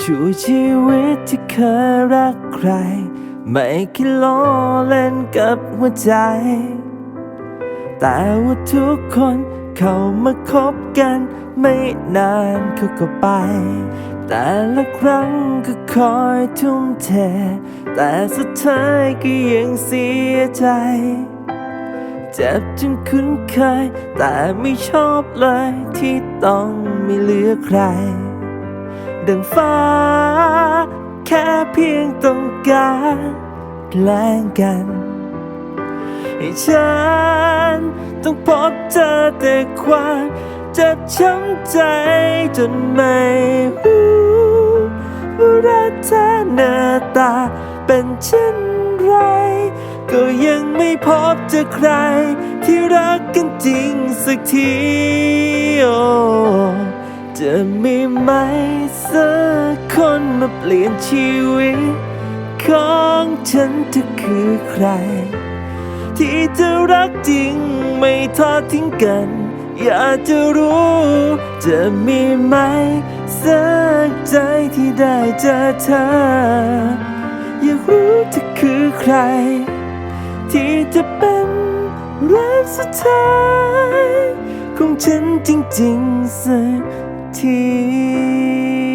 ชั่วชีวิตที่เคยรักใคร ไม่คิดล้อเล่นกับหัวใจ แต่ว่าทุกคนเขามาคบกัน ไม่นานเขาก็ไป แต่ละครั้งก็คอยทุ่มเท แต่สุดท้ายก็ยังเสียใจ เจ็บจนคุ้นเคย แต่ไม่ชอบเลยที่ต้องไม่เหลือใคร ดังฟ้า แค่เพียงต้องการแกล้งกันให้ฉันต้องพบเจอแต่ความเจ็บช้ำใจจนไม่รู้ว่ารักเธอหน้าตาเป็นเช่นไร ก็ยังไม่พบเจอใครที่รักกันจริงสักทีโอ้จะมีไหมสักคนมาเปลี่ยนชีวิต ของฉันเธอคือใคร ที่จะรักจริงไม่ทอดทิ้งกัน อยากจะรู้ จะมีไหมสักใจที่ได้เจอเธอ อยากรู้เธอคือใคร ที่จะเป็นรักสุดท้ายของฉันจริงๆสัก ที